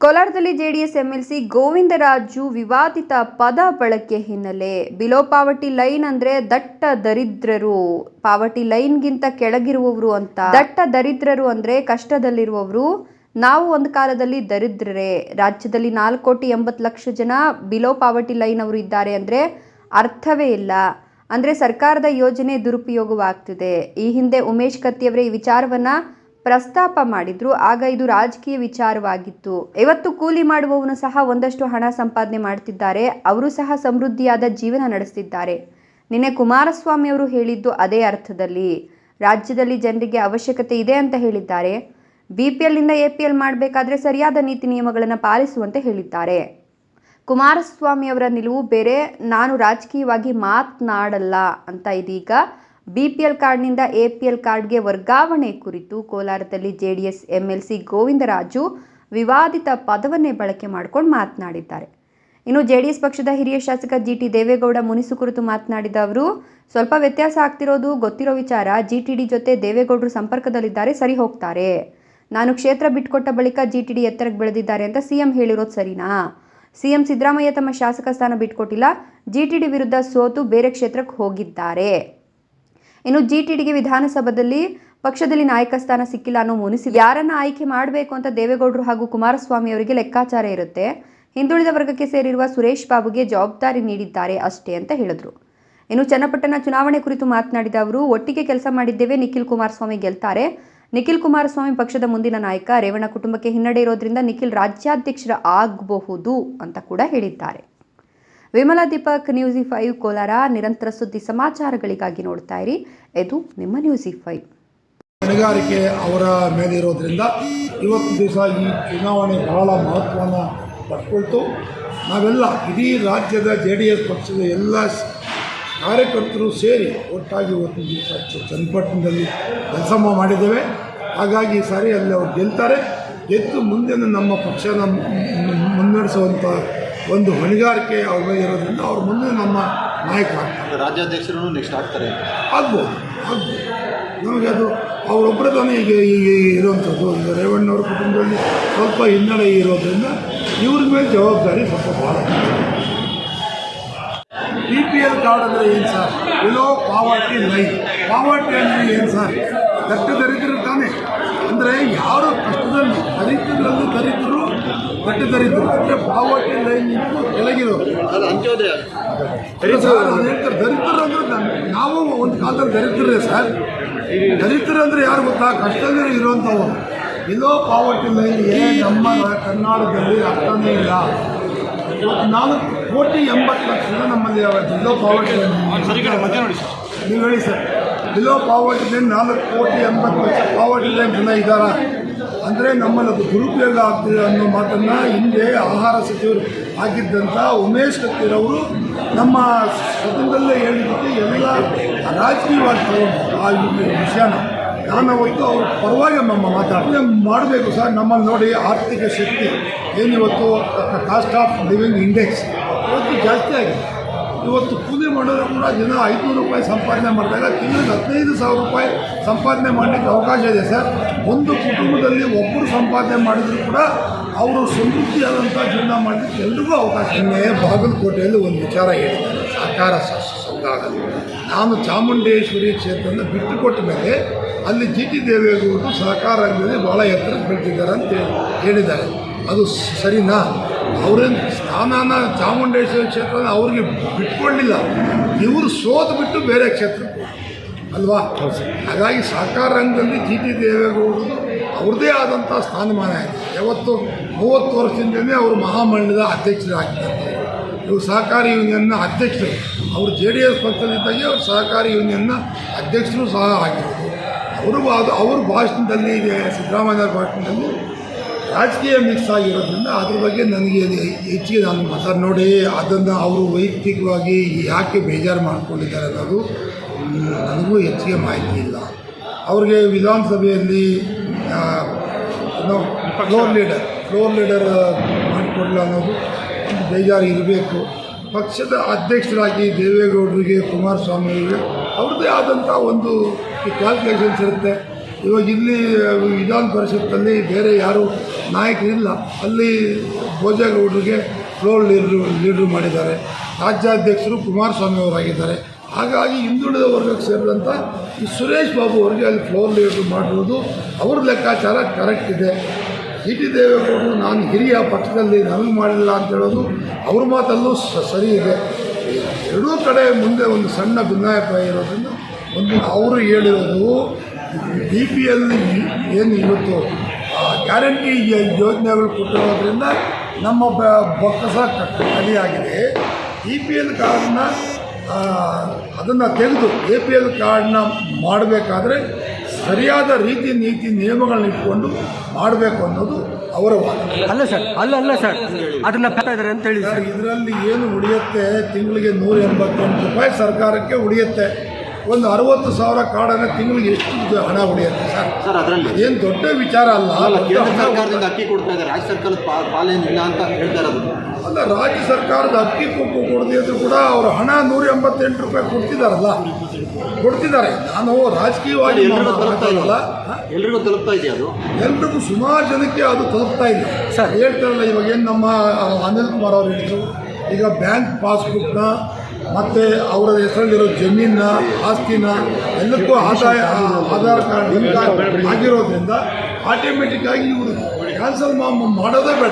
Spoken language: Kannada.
ಕೋಲಾರದಲ್ಲಿ ಜೆಡಿಎಸ್ ಎಂಎಲ್ಸಿ ಗೋವಿಂದರಾಜು ವಿವಾದಿತ ಪದ ಬಳಕೆ ಹಿನ್ನೆಲೆ. ಬಿಲೋ ಪಾವರ್ಟಿ ಲೈನ್ ಅಂದ್ರೆ ದಟ್ಟ ದರಿದ್ರರು. ಪಾವರ್ಟಿ ಲೈನ್ಗಿಂತ ಕೆಳಗಿರುವವರು ಅಂತ. ದಟ್ಟ ದರಿದ್ರರು ಅಂದ್ರೆ ಕಷ್ಟದಲ್ಲಿರುವವರು. ನಾವು ಒಂದು ಕಾಲದಲ್ಲಿ ದರಿದ್ರರೇ. ರಾಜ್ಯದಲ್ಲಿ ನಾಲ್ಕು ಕೋಟಿ ಎಂಬತ್ತು ಲಕ್ಷ ಜನ ಬಿಲೋ ಪಾವರ್ಟಿ ಲೈನ್ ಅವರು ಇದ್ದಾರೆ ಅಂದ್ರೆ ಅರ್ಥವೇ ಇಲ್ಲ. ಅಂದ್ರೆ ಸರ್ಕಾರದ ಯೋಜನೆ ದುರುಪಯೋಗವಾಗ್ತಿದೆ. ಈ ಹಿಂದೆ ಉಮೇಶ್ ಕತ್ತಿಯವರೇ ಈ ವಿಚಾರವನ್ನ ಪ್ರಸ್ತಾಪ ಮಾಡಿದ್ರು. ಆಗ ಇದು ರಾಜಕೀಯ ವಿಚಾರವಾಗಿತ್ತು. ಇವತ್ತು ಕೂಲಿ ಮಾಡುವವನು ಸಹ ಒಂದಷ್ಟು ಹಣ ಸಂಪಾದನೆ ಮಾಡ್ತಿದ್ದಾರೆ. ಅವರು ಸಹ ಸಮೃದ್ಧಿಯಾದ ಜೀವನ ನಡೆಸ್ತಿದ್ದಾರೆ. ನಿನ್ನೆ ಕುಮಾರಸ್ವಾಮಿ ಅವರು ಹೇಳಿದ್ದು ಅದೇ ಅರ್ಥದಲ್ಲಿ. ರಾಜ್ಯದಲ್ಲಿ ಜನರಿಗೆ ಅವಶ್ಯಕತೆ ಇದೆ ಅಂತ ಹೇಳಿದ್ದಾರೆ. ಬಿ ಪಿ ಎಲ್ನಿಂದ ಎ ಪಿ ಎಲ್ ಮಾಡಬೇಕಾದ್ರೆ ಸರಿಯಾದ ನೀತಿ ನಿಯಮಗಳನ್ನು ಪಾಲಿಸುವಂತೆ ಹೇಳಿದ್ದಾರೆ. ಕುಮಾರಸ್ವಾಮಿ ಅವರ ನಿಲುವು ಬೇರೆ. ನಾನು ರಾಜಕೀಯವಾಗಿ ಮಾತನಾಡಲ್ಲ ಅಂತ ಇದೀಗ ಬಿ ಪಿ ಎಲ್ ಕಾರ್ಡ್ನಿಂದ ಎಪಿಎಲ್ ಕಾರ್ಡ್ಗೆ ವರ್ಗಾವಣೆ ಕುರಿತು ಕೋಲಾರದಲ್ಲಿ J D S M L C Govindaraju ವಿವಾದಿತ ಪದವನ್ನೇ ಬಳಕೆ ಮಾಡಿಕೊಂಡು ಮಾತನಾಡಿದ್ದಾರೆ. ಇನ್ನು ಜೆಡಿಎಸ್ ಪಕ್ಷದ ಹಿರಿಯ ಶಾಸಕ ಜಿ ಟಿ ದೇವೇಗೌಡ ಮುನಿಸು ಕುರಿತು ಮಾತನಾಡಿದ ಅವರು, ಸ್ವಲ್ಪ ವ್ಯತ್ಯಾಸ ಆಗ್ತಿರೋದು ಗೊತ್ತಿರೋ ವಿಚಾರ ಜಿ ಟಿ ಡಿ ಜೊತೆ ದೇವೇಗೌಡರು ಸಂಪರ್ಕದಲ್ಲಿದ್ದಾರೆ, ಸರಿ ಹೋಗ್ತಾರೆ. ನಾನು ಕ್ಷೇತ್ರ ಬಿಟ್ಕೊಟ್ಟ ಬಳಿಕ ಜಿ ಟಿ ಡಿ ಎತ್ತರಕ್ಕೆ ಬೆಳೆದಿದ್ದಾರೆ ಅಂತ ಸಿಎಂ ಹೇಳಿರೋದು ಸರಿನಾ? ಸಿಎಂ ಸಿದ್ದರಾಮಯ್ಯ ತಮ್ಮ ಶಾಸಕ ಸ್ಥಾನ ಬಿಟ್ಕೊಟ್ಟಿಲ್ಲ ಜಿ ಟಿ ಡಿ ವಿರುದ್ಧ ಸೋತು ಬೇರೆ ಕ್ಷೇತ್ರಕ್ಕೆ ಹೋಗಿದ್ದಾರೆ. ಇನ್ನು ಜಿ ಟಿ ಡಿಗೆ ವಿಧಾನಸಭೆಯಲ್ಲಿ ಪಕ್ಷದಲ್ಲಿ ನಾಯಕ ಸ್ಥಾನ ಸಿಕ್ಕಿಲ್ಲ ಅನ್ನೋ ಮುನಿಸಿ ಯಾರನ್ನ ಆಯ್ಕೆ ಮಾಡಬೇಕು ಅಂತ ದೇವೇಗೌಡರು ಹಾಗೂ ಕುಮಾರಸ್ವಾಮಿ ಅವರಿಗೆ ಲೆಕ್ಕಾಚಾರ ಇರುತ್ತೆ. ಹಿಂದುಳಿದ ವರ್ಗಕ್ಕೆ ಸೇರಿರುವ ಸುರೇಶ್ ಬಾಬುಗೆ ಜವಾಬ್ದಾರಿ ನೀಡಿದ್ದಾರೆ ಅಷ್ಟೇ ಅಂತ ಹೇಳಿದ್ರು. ಇನ್ನು ಚನ್ನಪಟ್ಟಣ ಚುನಾವಣೆ ಕುರಿತು ಮಾತನಾಡಿದ ಅವರು, ಒಟ್ಟಿಗೆ ಕೆಲಸ ಮಾಡಿದ್ದೇವೆ, ನಿಖಿಲ್ ಕುಮಾರಸ್ವಾಮಿ ಗೆಲ್ತಾರೆ. ನಿಖಿಲ್ ಕುಮಾರಸ್ವಾಮಿ ಪಕ್ಷದ ಮುಂದಿನ ನಾಯಕ ರೇವಣ್ಣ ಕುಟುಂಬಕ್ಕೆ ಹಿನ್ನಡೆ ಇರೋದ್ರಿಂದ ನಿಖಿಲ್ ರಾಜ್ಯಾಧ್ಯಕ್ಷರ ಆಗಬಹುದು ಅಂತ ಕೂಡ ಹೇಳಿದ್ದಾರೆ. ವಿಮಲಾ ದೀಪಕ್ ನ್ಯೂಸಿ ಫೈವ್ ಕೋಲಾರ ನಿರಂತರ ಸುದ್ದಿ ಸಮಾಚಾರಗಳಿಗಾಗಿ ನೋಡ್ತಾ ಇರಿ. ಇದು ನಿಮ್ಮ ನ್ಯೂಸಿ ಫೈವ್ ಹೊಣೆಗಾರಿಕೆ ಅವರ ಮೇಲೆ ಇರೋದ್ರಿಂದ ಇವತ್ತು ದಿವಸ ಈ ಚುನಾವಣೆ ಬಹಳ ಮಹತ್ವವನ್ನು ಪಡ್ಕೊಳ್ತು. ನಾವೆಲ್ಲ ಇಡೀ ರಾಜ್ಯದ ಜೆ ಡಿ ಎಸ್ ಪಕ್ಷದ ಎಲ್ಲ ಕಾರ್ಯಕರ್ತರು ಸೇರಿ ಒಟ್ಟಾಗಿ ಇವತ್ತು ದಿವಸ ಚನ್ನಪಟ್ಟಣದಲ್ಲಿ ಕೆಲಸ ಮಾಡಿದ್ದೇವೆ. ಹಾಗಾಗಿ ಸರಿ ಅಲ್ಲಿ ಅವ್ರು ಗೆಲ್ತಾರೆ. ಗೆದ್ದು ಮುಂದಿನ ನಮ್ಮ ಪಕ್ಷನ ಮುನ್ನಡೆಸುವಂಥ ಒಂದು ಹೊಣೆಗಾರಿಕೆ ಅವ್ರ ಮೇಲೆ ಇರೋದ್ರಿಂದ ಅವ್ರ ಮುಂದೆ ನಮ್ಮ ನಾಯಕರಾಗ್ತಾರೆ ರಾಜ್ಯಾಧ್ಯಕ್ಷರು ನೆಕ್ಸ್ಟ್ ಆಗ್ತಾರೆ. ಆಗ್ಬೋದು ಆಗ್ಬೋದು. ನಮಗೆ ಅದು ಅವರೊಬ್ಬರು ತಾನೇ ಈಗ ಈಗ ಇರುವಂಥದ್ದು. ಈಗ ರೇವಣ್ಣವ್ರ ಕುಟುಂಬದಲ್ಲಿ ಸ್ವಲ್ಪ ಹಿನ್ನಡೆ ಇರೋದ್ರಿಂದ ಇವ್ರ ಮೇಲೆ ಜವಾಬ್ದಾರಿ ಸ್ವಲ್ಪ ಭಾಳ ಬಿ ಪಿ ಎಲ್ ಕಾರ್ಡ್ ಅಂದರೆ ಏನು sir? Below poverty line poverty ಅಂದರೆ ಏನು ಸರ್? ದಟ್ಟ ದರಿದ್ರರು ತಾನೇ. ಅಂದರೆ ಯಾರು ಕಷ್ಟದಲ್ಲಿ ದರಿದ್ರಲ್ಲೂ ದರಿದ್ರರು ಅಂದರೆ ಪಾವರ್ಟಿ ಲೈನ್ ಇಟ್ಟು ಕೆಳಗಿರೋರು. ಅದು ಅಂತ್ಯೋದಯ. ಸರ್ ಹೇಳ್ತಾರೆ ದರಿದ್ರರು ಅಂದ್ರೆ ನಾವು ಒಂದು ಕಾಲದಲ್ಲಿ ದರಿದ್ರರೇ ಸರ್. ದರಿದ್ರ ಅಂದರೆ ಯಾರು ಗೊತ್ತಾ? ಕಷ್ಟದಲ್ಲಿ ಇರುವಂಥವ್ರು. ಇಲ್ಲೋ ಪಾವರ್ಟಿ ಏ ನಮ್ಮ ಕರ್ನಾಟಕದಲ್ಲಿ ಅರ್ಥನೇ ಇಲ್ಲ. ಇವತ್ತು ನಾಲ್ಕು ಕೋಟಿ ಎಂಬತ್ತು ಲಕ್ಷ ಜನ ನಮ್ಮಲ್ಲಿ ಬಿಲೋ ಪಾವರ್ಟಿ ಲೈನ್ ನೀವು ಹೇಳಿ ಸರ್. ಬಿಲೋ ಪಾವರ್ಟಿ ಲೈನ್ ನಾಲ್ಕು ಕೋಟಿ ಎಂಬತ್ತು ಲಕ್ಷ ಪಾವರ್ಟಿ ಲೈನ್ ಜನ ಇದ್ದಾರ? ಅಂದರೆ ನಮ್ಮಲ್ಲಿ ಅದು ದುರುಪಯೋಗ ಆಗ್ತಿದೆ ಅನ್ನೋ ಮಾತನ್ನು ಹಿಂದೆ ಆಹಾರ ಸಚಿವರು ಆಗಿದ್ದಂಥ ಉಮೇಶ್ ಕತ್ತಿರವರು ನಮ್ಮ ಸದನದಲ್ಲೇ ಹೇಳಿದ್ದಕ್ಕೆ ಎಲ್ಲ ರಾಜಕೀಯವಾಗಿ ತಗೊಂಡು ಆ ವಿಷಯನ. ನಾನು ಹೋಯ್ತು ಅವ್ರ ಪರವಾಗಿ ನಮ್ಮ ಮಾತಾಡ್ತೀವಿ ಮಾಡಬೇಕು ಸರ್. ನಮ್ಮಲ್ಲಿ ನೋಡಿ ಆರ್ಥಿಕ ಶಕ್ತಿ ಏನಿವತ್ತು, ಕಾಸ್ಟ್ ಆಫ್ ಲಿವಿಂಗ್ ಇಂಡೆಕ್ಸ್. ಇವತ್ತು ಜಾಸ್ತಿ ಆಗಿದೆ. ಇವತ್ತು ಕೂಲಿ ಮಾಡೋರು ಕೂಡ ಜನ ಐದುನೂರು ರೂಪಾಯಿ ಸಂಪಾದನೆ ಮಾಡಿದಾಗ ತಿಂಗಳಿಗೆ ಹದಿನೈದು ಸಾವಿರ ರೂಪಾಯಿ ಸಂಪಾದನೆ ಮಾಡಲಿಕ್ಕೆ ಅವಕಾಶ ಇದೆ ಸರ್. ಒಂದು ಕುಟುಂಬದಲ್ಲಿ ಒಬ್ಬರು ಸಂಪಾದನೆ ಮಾಡಿದರೂ ಕೂಡ ಅವರು ಸಮೃದ್ಧಿಯಾದಂಥ ಜೀವನ ಮಾಡಲಿಕ್ಕೆ ಎಲ್ರಿಗೂ ಅವಕಾಶ ಇದೆ. ಬಾಗಲಕೋಟೆಯಲ್ಲಿ ಒಂದು ವಿಚಾರ ಹೇಳಿದ್ದಾರೆ. ಸಹಕಾರ ಸಂಘ ನಾನು ಚಾಮುಂಡೇಶ್ವರಿ ಕ್ಷೇತ್ರನ ಬಿಟ್ಟು ಕೊಟ್ಟ ಮೇಲೆ ಅಲ್ಲಿ ಜಿ ಟಿ ದೇವೇಗೌಡರು ಸಹಕಾರ ಭಾಳ ಎತ್ತರ ಬೆಳೆದಿದ್ದಾರೆ ಅಂತ ಹೇಳಿ- ಹೇಳಿದ್ದಾರೆ. ಅದು ಸರಿನಾ? ಅವರೇನು ಸ್ಥಾನನ ಚಾಮುಂಡೇಶ್ವರಿ ಕ್ಷೇತ್ರನ ಅವ್ರಿಗೆ ಬಿಟ್ಕೊಂಡಿಲ್ಲ ಇವರು ಸೋತು ಬಿಟ್ಟು ಬೇರೆ ಕ್ಷೇತ್ರಕ್ಕೆ ಅಲ್ವಾ? ಹಾಗಾಗಿ ಸಹಕಾರ ರಂಗದಲ್ಲಿ ಜಿ ಟಿ ದೇವೇಗೌಡರು ಅವ್ರದ್ದೇ ಆದಂಥ ಸ್ಥಾನಮಾನ ಇದೆ ಯಾವತ್ತು ಮೂವತ್ತು ವರ್ಷದಿಂದಲೇ ಅವರು ಮಹಾಮಂಡಲದ ಅಧ್ಯಕ್ಷರಾಗಿದ್ದಾರೆ. ಇವರು ಸಹಕಾರಿ ಯೂನಿಯನ್ನ ಅಧ್ಯಕ್ಷರು. ಅವರು ಜೆ ಡಿ ಎಸ್ ಪಕ್ಷದಿಂದಾಗಿ ಅವರು ಸಹಕಾರಿ ಯೂನಿಯನ್ನ ಅಧ್ಯಕ್ಷರು ಸಹ ಆಗಿರೋದು. ಅವರು ಅದು, ಅವ್ರ ಭಾಷಣದಲ್ಲಿ ಸಿದ್ದರಾಮಯ್ಯ ಭಾಷಣದಲ್ಲಿ. ರಾಜಕೀಯ ಮಿಕ್ಸ್ ಆಗಿರೋದ್ರಿಂದ ಅದ್ರ ಬಗ್ಗೆ ನನಗೆ ಹೆಚ್ಚಿಗೆ ನಾನು ಮಾತಾಡಿ ನೋಡಿ ಅದನ್ನು ಅವರು ವೈಯಕ್ತಿಕವಾಗಿ ಯಾಕೆ ಬೇಜಾರು ಮಾಡ್ಕೊಂಡಿದ್ದಾರೆ ಅನ್ನೋದು ನನಗೂ ಹೆಚ್ಚಿಗೆ ಮಾಹಿತಿ ಇಲ್ಲ. ಅವ್ರಿಗೆ ವಿಧಾನಸಭೆಯಲ್ಲಿ ಫ್ಲೋರ್ ಲೀಡರ್ ಫ್ಲೋರ್ ಲೀಡರ್ ಮಾಡಿಕೊಡಲ್ಲ ಅನ್ನೋದು ಬೇಜಾರು ಇರಬೇಕು. ಪಕ್ಷದ ಅಧ್ಯಕ್ಷರಾಗಿ ದೇವೇಗೌಡರಿಗೆ ಕುಮಾರಸ್ವಾಮಿ ಅವ್ರದ್ದೇ ಆದಂಥ ಒಂದು ಕ್ಯಾಲ್ಕುಲೇಷನ್ಸ್ ಇರುತ್ತೆ. ಇವಾಗ ಇಲ್ಲಿ ವಿಧಾನ ಪರಿಷತ್ತಲ್ಲಿ ಬೇರೆ ಯಾರು ನಾಯಕರಿಲ್ಲ. ಅಲ್ಲಿ ಭೋಜೇಗೌಡರಿಗೆ ಫ್ಲೋರ್ ಲೀಡ್ರು ಲೀಡ್ರು ಮಾಡಿದ್ದಾರೆ. ರಾಜ್ಯಾಧ್ಯಕ್ಷರು ಕುಮಾರಸ್ವಾಮಿ ಅವರಾಗಿದ್ದಾರೆ. ಹಾಗಾಗಿ ಹಿಂದುಳಿದ ವರ್ಗಕ್ಕೆ ಸೇರಿದಂಥ ಈ ಸುರೇಶ್ ಬಾಬು ಅವರಿಗೆ ಅಲ್ಲಿ ಫ್ಲೋರ್ ಲೀಡ್ರು ಮಾಡಿರೋದು ಅವ್ರ ಲೆಕ್ಕಾಚಾರ ಕರೆಕ್ಟ್ ಇದೆ. ಸಿ ಟಿ ದೇವೇಗೌಡರು, ನಾನು ಹಿರಿಯ ಪಕ್ಷದಲ್ಲಿ ನನಗೆ ಮಾಡಿಲ್ಲ ಅಂತ ಹೇಳೋದು ಅವ್ರ ಮಾತಲ್ಲೂ ಸರಿ ಇದೆ. ಎರಡೂ ಕಡೆ ಮುಂದೆ ಒಂದು ಸಣ್ಣ ಭಿನ್ನಾಭಿಪ್ರಾಯ ಇರೋದ್ರಿಂದ ಒಂದು ಅವರು ಹೇಳಿರೋದು ಬಿ ಪಿ ಎಲ್ ಏನು ಇವತ್ತು ಗ್ಯಾರಂಟಿ ಯೋಜನೆಗಳು ಕೊಟ್ಟಿರೋದ್ರಿಂದ ನಮ್ಮ ಬ- ಬೊಕ್ಕಸ ಕಲಿಯಾಗಿದೆ ಖಾಲಿಯಾಗಿದೆ. ಇ ಪಿ ಎಲ್ ಕಾರ್ಡನ್ನ ಅದನ್ನು ತೆಗೆದು ಎ ಪಿ ಎಲ್ ಕಾರ್ಡನ್ನ ಮಾಡಬೇಕಾದ್ರೆ ಸರಿಯಾದ ರೀತಿ ನೀತಿ ನಿಯಮಗಳನ್ನ ಇಟ್ಕೊಂಡು ಮಾಡಬೇಕು ಅನ್ನೋದು ಅವರ ವಾದ. ಅಲ್ಲ ಸರ್ ಅಲ್ಲ ಅಲ್ಲ ಸರ್ ಅದನ್ನ ಕಟ್ಟಿದ್ರೆ ಇದ್ದಾರೆ ಅಂತ ಹೇಳಿ ಸರ್. ಇದರಲ್ಲಿ ಏನು ಉಳಿಯುತ್ತೆ? ತಿಂಗಳಿಗೆ ನೂರ ಎಂಬತ್ತೆಂಟು ರೂಪಾಯಿ ಸರ್ಕಾರಕ್ಕೆ ಉಳಿಯುತ್ತೆ. ಒಂದು ಅರವತ್ತು ಸಾವಿರ ಕಾರ್ಡನ್ನು ತಿಂಗಳಿಗೆ ಎಷ್ಟು ಇದು ಹಣ ಉಳಿಯುತ್ತೆ ಸರ್? ಸರ್ ಅದರಲ್ಲಿ ಏನು ದೊಡ್ಡ ವಿಚಾರ ಅಲ್ಲ. ಸರ್ಕಾರದಿಂದ ಅಕ್ಕಿ ಕೊಡ್ತಾ ಇದ್ದಾರೆ. ರಾಜ್ಯ ಸರ್ಕಾರದ ಪಾಲೇನು ಪಾಲೇನಿಲ್ಲ ಅಂತ ಹೇಳ್ತಾ ಇರೋದು. ಅಲ್ಲ ರಾಜ್ಯ ಸರ್ಕಾರದ ಅಕ್ಕಿ ಕೊಪ್ಪು ಕೊಡದಿದ್ರು ಕೂಡ ಅವರು ಹಣ ನೂರ ಎಂಬತ್ತೆಂಟು ರೂಪಾಯಿ ಕೊಡ್ತಿದ್ದಾರಲ್ಲ ಕೊಡ್ತಿದ್ದಾರೆ. ನಾನು ರಾಜಕೀಯವಾಗಿ ತಲುಪ್ತಾ ಇಲ್ಲ ಎಲ್ರಿಗೂ ತಲುಪ್ತಾ ಇದೆಯಾ ಅದು? ಎಲ್ರಿಗೂ ಸುಮಾರು ಜನಕ್ಕೆ ಅದು ತಲುಪ್ತಾ ಇದೆ. ಸರ್. ಹೇಳ್ತಾರಲ್ಲ ಇವಾಗ ಏನು ನಮ್ಮ ಅನಿಲ್ ಕುಮಾರ್ ಅವರು ಹೇಳಿದ್ರು? ಈಗ ಬ್ಯಾಂಕ್ ಪಾಸ್ಬುಕ್ನ ಮತ್ತು ಅವರ ಹೆಸರಲ್ಲಿರೋ ಜಮೀನ ಆಸ್ತಿನ ಎಲ್ಲಕ್ಕೂ ಆದಾಯ ಆಧಾರ್ ಕಾರ್ಡ್ ಆಗಿರೋದ್ರಿಂದ ಆಟೋಮೆಟಿಕ್ ಆಗಿ ಇವರು ಕ್ಯಾನ್ಸಲ್ ಮಾಡೋದೇ ಬೇಡ.